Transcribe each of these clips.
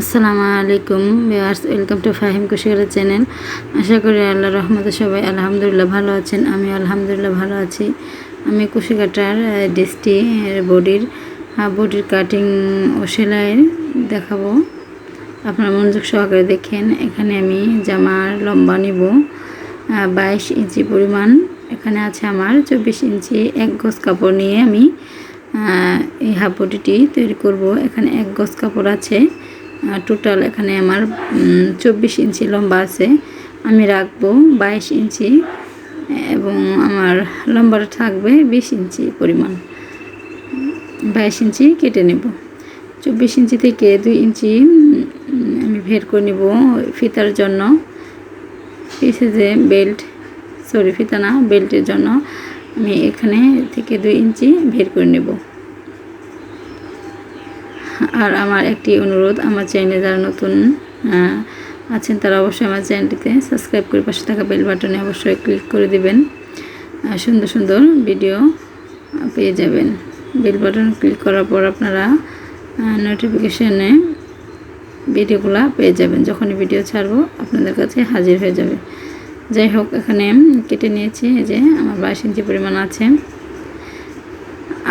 আসসালামু আলাইকুম viewers, welcome to Fahim কুশিয়ারের চ্যানেল। আশা করি আল্লাহ রহমতে সবাই আলহামদুলিল্লাহ ভালো আছেন। আমি আলহামদুলিল্লাহ ভালো আছি। আমি কুশি কাটার ডিসটি বডির বডির কাটিং ও সেলাইয়ের দেখাবো। আপনার মনোযোগ সহকারে দেখেন, এখানে আমি জামার লম্বা নিব বাইশ ইঞ্চি পরিমাণ। এখানে আছে আমার চব্বিশ ইঞ্চি এক গজ কাপড় নিয়ে আমি এই হাফ বডিটি তৈরি করব। এখানে এক গজ কাপড় আছে। টোটাল এখানে আমার চব্বিশ ইঞ্চি লম্বা আছে। আমি রাখব বাইশ ইঞ্চি এবং আমার লম্বাটা থাকবে বিশ ইঞ্চি পরিমাণ। বাইশ ইঞ্চি কেটে নেব। চব্বিশ ইঞ্চি থেকে দুই ইঞ্চি আমি ভের করে নেব ফিতার জন্য। পিছে যে বেল্ট সরি ফিতা না বেল্টের জন্য। আমি এখানে থেকে দুই ইঞ্চি ভের করে নেব। আর আমার একটি অনুরোধ, আমার চ্যানেলে যারা নতুন আছেন তারা অবশ্যই আমার চ্যানেলটিতে সাবস্ক্রাইব করে পাশে থাকা বেল বাটনে অবশ্যই ক্লিক করে দিবেন। সুন্দর সুন্দর ভিডিও পেয়ে যাবেন। বেল বাটন ক্লিক করার পর আপনারা নোটিফিকেশানে ভিডিওগুলো পেয়ে যাবেন। যখনই ভিডিও ছাড়বো আপনাদের কাছে হাজির হয়ে যাবে। যাই হোক, এখানে কেটে নিয়েছি যে আমার বাইশ ইঞ্চি পরিমাণ আছে।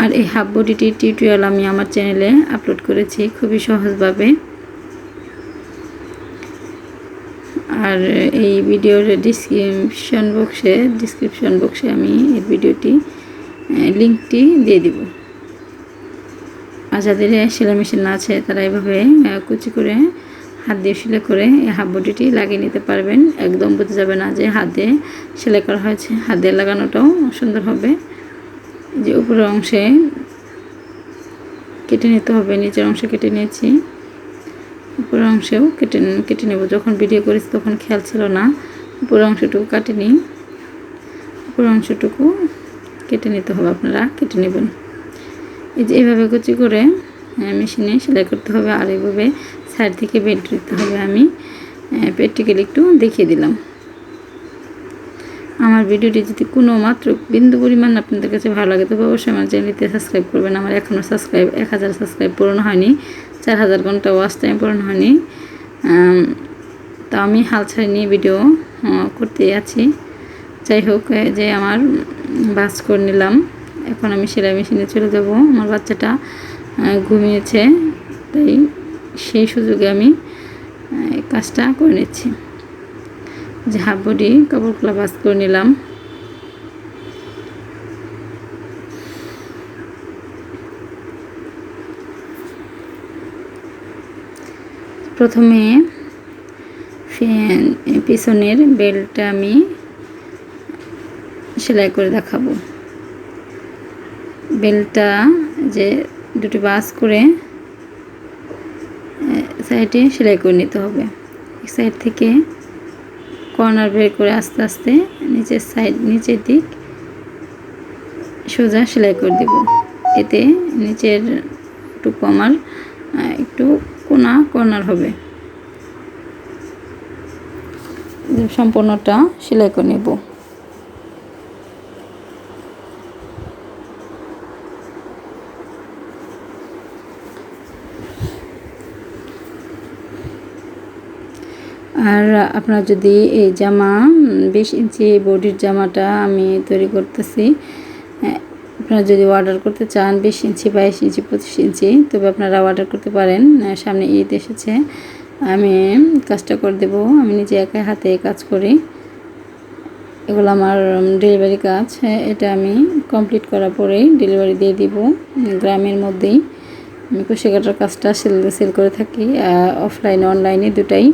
আর এই হাফ বডিটির টিউটোরিয়াল আমি আমার চ্যানেলে আপলোড করেছি খুবই সহজভাবে। আর এই ভিডিওর ডিসক্রিপশন বক্সে ডিসক্রিপশন বক্সে আমি এই ভিডিওটি লিঙ্কটি দিয়ে দিব। আর যাদের সেলাই মেশিন না আছে, তারা এভাবে কুচি করে হাত দিয়ে সেলাই করে এই হাফ বডিটি লাগিয়ে নিতে পারবেন। একদম বোঝা যাবে না যে হাত দিয়ে সেলাই করা হয়েছে। হাত দিয়ে লাগানোটাও সুন্দর হবে। যে উপরের অংশে কেটে নিতে হবে, নিচের অংশে কেটে নিয়েছি। উপরের অংশেও কেটে কেটে নেব। যখন ভিডিও করেছি তখন খেয়াল ছিল না। উপরের অংশটুকু কাটে নিই উপরের অংশটুকু কেটে নিতে হবে আপনারা, কেটে নেবেন। এই যে এইভাবে কুচি করে মেশিনে সেলাই করতে হবে। আর এইভাবে সাইড থেকে বেল্ট দিতে হবে আমি। প্র্যাকটিক্যালি একটু দেখিয়ে দিলাম। আমার ভিডিওটি যদি কোনো মাত্র বিন্দু পরিমাণ আপনাদের কাছে ভালো লাগে, তবে অবশ্যই আমার চ্যানেলটিতে সাবস্ক্রাইব করবেন। আমার এখনও সাবস্ক্রাইব এক হাজার সাবস্ক্রাইব পূরণ হয়নি, চার হাজার ঘণ্টা ওয়াচ টাইম পূরণ হয়নি। তা আমি হাল ছাড়ি নিয়ে ভিডিও করতে আছি। যাই হোক যে আমার বাস করে নিলাম। এখন আমি সেলাই মেশিনে চলে যাব। আমার বাচ্চাটা ঘুমিয়েছে, তাই সেই সুযোগে আমি কাজটা করে নিচ্ছি। যে হাফ বডি কাপড়গুলো বাস করে নিলাম। প্রথমে পিছনের বেল্টটা আমি সেলাই করে দেখাবো। বেল্টটা যে দুটি বাস করে সাইডে সেলাই করে নিতে হবে। এক সাইড থেকে কর্নার বের করে আস্তে আস্তে নিচের সাইড নিচের দিক সোজা সেলাই করে দিব। এতে নিচের টুকু আমার একটু কোনা কর্নার হবে। সম্পূর্ণটা সেলাই করে নেব। আর আপনার যদি এই জামা, বিশ ইঞ্চি বডির জামাটা আমি তৈরি করতেছি আপনারা যদি অর্ডার করতে চান বিশ ইঞ্চি, বাইশ ইঞ্চি, পঁচিশ ইঞ্চি, তবে আপনারা অর্ডার করতে পারেন। সামনে ঈদ এসেছে, আমি কাজটা করে দেবো। আমি নিজে একাই হাতে কাজ করি। এগুলো আমার ডেলিভারি কাজ। এটা আমি কমপ্লিট করার পরেই ডেলিভারি দিয়ে দিব গ্রামের মধ্যেই। আমি কুশি কাটার কাজটা সেল সেল করে থাকি অফলাইনে অনলাইনে দুটাই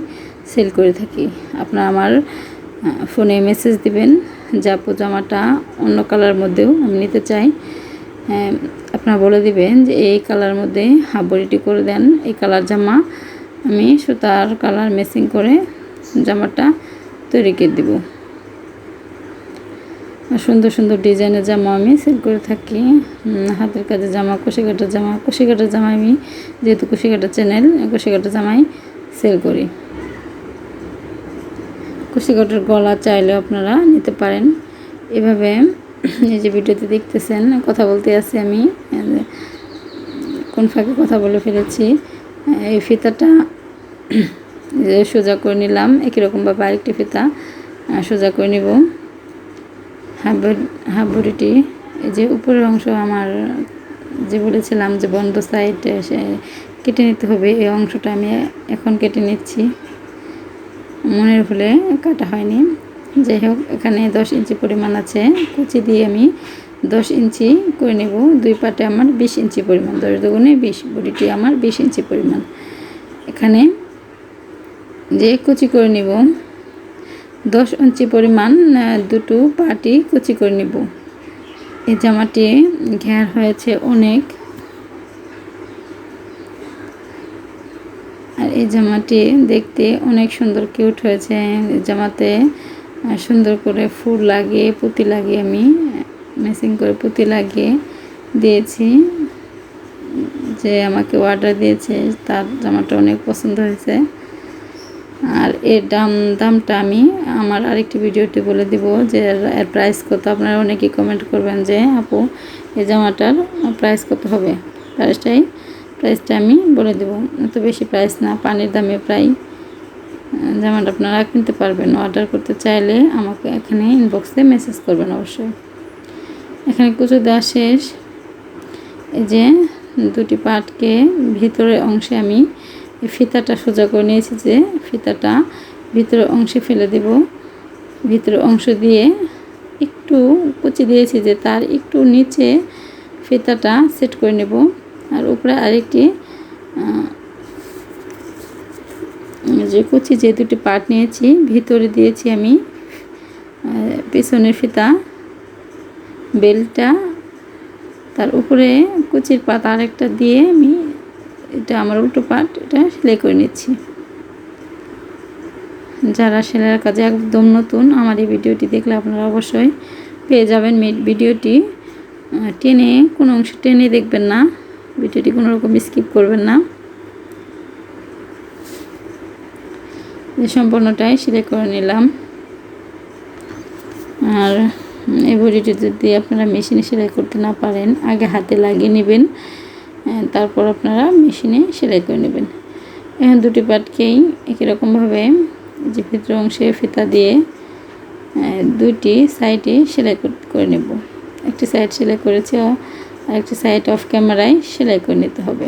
সেল করে থাকি। আপনার আমার ফোনে মেসেজ দিবেন, যা জামাটা অন্য কালার মধ্যেও আমি নিতে চাই। আপনারা বলে দিবেন যে এই কালার মধ্যে হাফ বডিটি করে দেন। এই কালার জামা আমি সুতার কালার মেসিং করে জামাটা তৈরি করে দেব। সুন্দর সুন্দর ডিজাইনের জামা আমি সেল করে থাকি। হাতের কাজে জামা, কুশিকাটার জামা কুশিকাটার জামা আমি যেহেতু কুশিকাটার চ্যানেল কুশিকাটার জামাই সেল করি। কুশিকাটার গলা চাইলেও আপনারা নিতে পারেন। এভাবে এই যে ভিডিওতে দেখতেছেন, কথা বলতে আছি আমি কোন ফাঁকে কথা বলে ফেলেছি। এই ফিতাটা সোজা করে নিলাম, একই রকমভাবে আরেকটি ফিতা সোজা করে নিব। হাফ বডি হাফ বডিটি এই যে উপরের অংশ আমার যে বলেছিলাম যে বন্ধ সাইড কেটে নিতে হবে, এই অংশটা আমি এখন কেটে নিচ্ছি। মনের ভুলে কাটা হয়নি। যাই হোক, এখানে দশ ইঞ্চি পরিমাণ আছে। কুচি দিয়ে আমি দশ ইঞ্চি করে নেব। দুই পাটে আমার বিশ ইঞ্চি পরিমাণ, দশ দুগুণে বিশ, বডিটি আমার বিশ ইঞ্চি পরিমাণ। এখানে যে কুচি করে নেব দশ ইঞ্চি পরিমাণ দুটো পাটি কুচি করে নেব। এই জামাটি ঘের হয়েছে অনেক। আর এই জামাটি দেখতে অনেক সুন্দর, কিউট হয়েছে। জামাতে সুন্দর করে ফুল লাগিয়ে, পুঁতি লাগিয়ে আমি মেসিং করে পুঁতি লাগিয়ে দিয়েছি। যে আমাকে অর্ডার দিয়েছে, তার জামাটা অনেক পছন্দ হয়েছে। আর এর দাম, দামটা আমি আমার আরেকটি ভিডিওতে বলে দিব যে এর- প্রাইস কত। আপনারা অনেকেই কমেন্ট করবেন যে, আপু, এই জামাটার প্রাইস কত হবে? প্রাইসটাই প্রাইসটা আমি বলে দেবো। এত বেশি প্রাইস না, পানির দামে প্রায় জামাটা আপনারা কিনতে পারবেন। অর্ডার করতে চাইলে আমাকে এখানে ইনবক্সে মেসেজ করবেন অবশ্যই। এখানে কুচু দেওয়া শেষ। এই যে দুটি পাটকে ভিতরের অংশে আমি ফিতাটা সোজা করে নিয়েছি যে ফিতাটা ভিতরের অংশে ফেলে দেব। ভিতরের অংশ দিয়ে একটু কুচি দিয়েছি যে তার একটু নিচে ফিতাটা সেট করে নেব। আর উপরে আরেকটি যে কুচি যে দুটি পাট নিয়েছি, ভিতরে দিয়েছি আমি পেছনের ফিতা, বেলটা, তার উপরে কুচির পাতা আরেকটা দিয়ে আমি এটা আমার উল্টো পাট এটা সেলাই করে নিচ্ছি। যারা সেলাইয়ের কাজে একদম নতুন, আমার এই ভিডিওটি দেখলে আপনারা অবশ্যই পেয়ে যাবেন ভিডিওটি। টেনে, কোনো অংশ টেনে দেখবেন না, ভিডিওটি কোনো রকম স্কিপ করবেন না। সম্পূর্ণটাই সেলাই করে নিলাম। আর এই বডিটি যদি আপনারা মেশিনে সেলাই করতে না পারেন, আগে হাতে লাগিয়ে নেবেন। তারপর আপনারা মেশিনে সেলাই করে নেবেন। এখন দুটি পাটকেই একই রকমভাবে যে ভিতর অংশে ফিতা দিয়ে দুইটি সাইডে সেলাই করে নেব। একটি সাইড সেলাই করেছি আর একটি সাইড অফ ক্যামেরায় সেলাই করে নিতে হবে।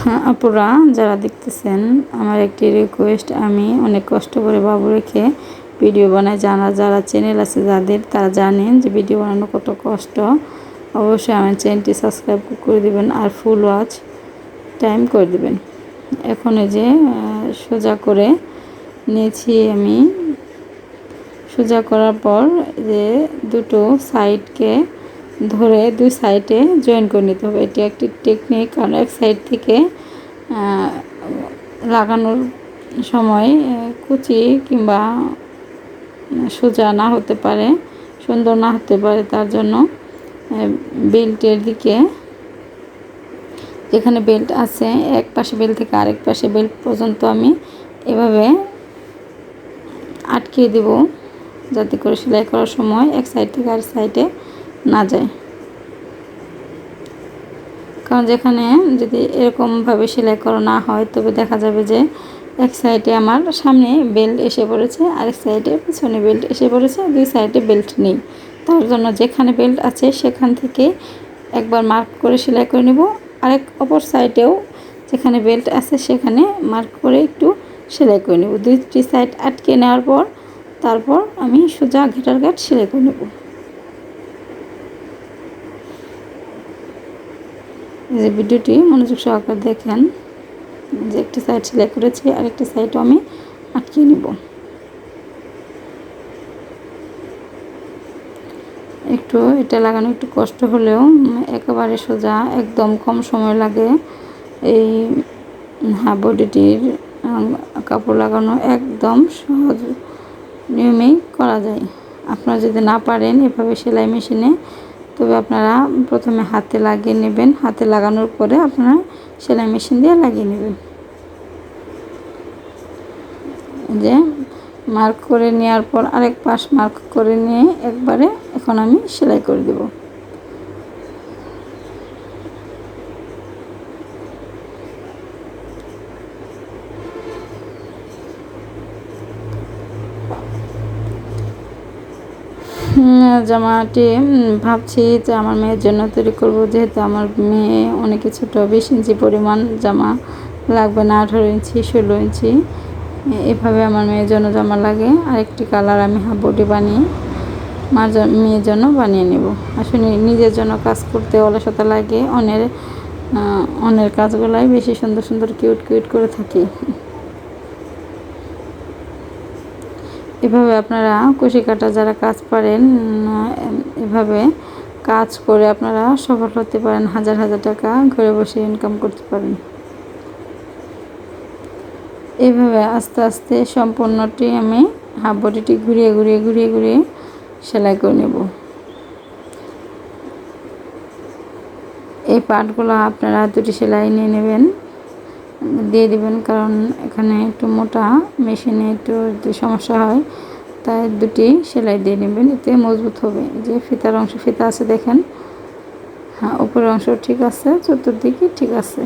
হ্যাঁ, আপুরা যারা দেখতেছেন আমার একটি রিকোয়েস্ট আমি অনেক কষ্ট করে বাবু রেখে ভিডিও বানাই জানা যারা চ্যানেল আছে যাদের, তারা জানেন যে ভিডিও বানানো কত কষ্ট। অবশ্যই আমার চ্যানেলটি সাবস্ক্রাইব করে দিবেন আর ফুল ওয়াচ টাইম করে দিবেন। এখন এই যে সোজা করে নিয়েছি আমি। সোজা করার পর যে দুটো সাইডকে ধরে দুই সাইডে জয়েন করে নিতে হবে। এটি একটি টেকনিক কারণ এক সাইড থেকে লাগানোর সময় কুচি কিংবা সোজা না হতে পারে, সুন্দর না হতে পারে, তার জন্য বেল্টের দিকে, যেখানে বেল্ট আছে, এক পাশে বেল্ট থেকে আরেক পাশে বেল্ট পর্যন্ত আমি এভাবে আটকে দেব, যাতে করে সেলাই করার সময় এক সাইড থেকে আরেক সাইডে না যায়। কারণ যেখানে যদি এরকমভাবে সেলাই করা না হয়, তবে দেখা যাবে যে এক সাইডে আমার সামনে বেল্ট এসে পড়েছে, আরেক সাইডে পিছনে বেল্ট এসে পড়েছে, দুই সাইডে বেল্ট নেই। তার জন্য যেখানে বেল্ট আছে সেখান থেকে একবার মার্ক করে সেলাই করে নেব। আরেক অপর সাইডেও যেখানে বেল্ট আছে সেখানে মার্ক করে একটু সেলাই করে নেব। দুইটি সাইড আটকে নেওয়ার পর তারপর আমি সোজা ঘেটার ঘাট সেলাই করে নেব। যে ভিডিওটি মনোযোগ সহকারে দেখেন। যে একটি সাইড সেলাই করেছি আরেকটি সাইডও আমি আটকে নিব। একটু এটা লাগানো একটু কষ্ট হলেও একেবারে সোজা, একদম কম সময় লাগে এই হ্যাঁ বডিটির কাপড় লাগানো একদম সহজ। নিয়মেই করা যায়। আপনারা যদি না পারেন এভাবে সেলাই মেশিনে তবে আপনারা প্রথমে হাতে লাগিয়ে নেবেন। হাতে লাগানোর পরে আপনারা সেলাই মেশিন দিয়ে লাগিয়ে নেবেন। যে মার্ক করে নেওয়ার পর আরেক পাশ মার্ক করে নিয়ে একবারে এখন আমি সেলাই করে দেব। জামাটি ভাবছি যে আমার মেয়ের জন্য তৈরি করব। যেহেতু আমার মেয়ে অনেক ছোট বিশ ইঞ্চি পরিমাণ জামা লাগবে না আঠারো ইঞ্চি ষোলো ইঞ্চি। এভাবে আমার মেয়ের জন্য জামা লাগে। আরেকটি কালার আমি হাফ বডি বানিয়ে মার মেয়ের জন্য বানিয়ে নেব। আসলে নিজের জন্য কাজ করতে অলসতা লাগে আহ, অনের কাজগুলাই বেশি সুন্দর সুন্দর কিউট কিউট করে থাকি। এভাবে আপনারা কুশি কাটা যারা কাজ পারেন এভাবে কাজ করে আপনারা সফল হতে পারেন, হাজার হাজার টাকা ঘরে বসে ইনকাম করতে পারেন। এভাবে আস্তে আস্তে সম্পূর্ণটি আমি হাফ বডিটি ঘুরিয়ে ঘুরিয়ে ঘুরিয়ে ঘুরিয়ে সেলাই করে নেব। এই পাটগুলো আপনারা দুটি সেলাই নিয়ে নেবেন। দিয়ে দিবেন, কারণ এখানে একটু মোটা মেশিনে একটু সমস্যা হয়, তাই দুটি সেলাই দিয়ে নেবেন, এতে মজবুত হবে। যে ফিতার অংশ, ফিতা আছে দেখেন। হ্যাঁ উপরের অংশ ঠিক আছে, চতুর্দিকে ঠিক আছে।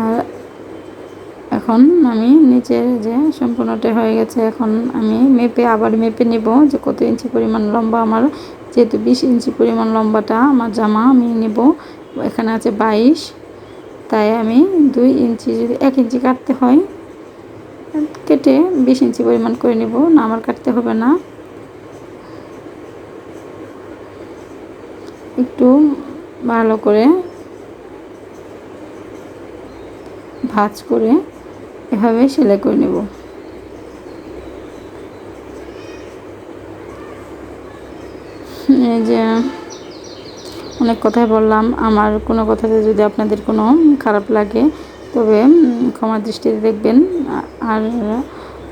আর এখন আমি নিচের যে সম্পূর্ণটা হয়ে গেছে, এখন আমি মেপে আবার মেপে নেব যে কত ইঞ্চি পরিমাণ লম্বা আমার, যেহেতু বিশ ইঞ্চি পরিমাণ লম্বাটা আমার জামা আমি নেব। এখানে আছে বাইশ, তাই আমি দুই ইঞ্চি যদি এক ইঞ্চি কাটতে হয়, কেটে বিশ ইঞ্চি পরিমাণ করে নেব, না আমার কাটতে হবে না। একটু ভালো করে ভাজ করে এভাবে সেলাই করে নেব। যে অনেক কথাই বললাম। আমার কোনো কথাতে যদি আপনাদের কোনো খারাপ লাগে, তবে ক্ষমা দৃষ্টিতে দেখবেন। আর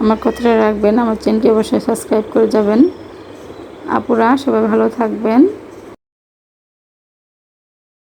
আমার কথাটা রাখবেন। আমার চ্যানেলটি অবশ্যই সাবস্ক্রাইব করে যাবেন। আপুরা, সবাই ভালো থাকবেন।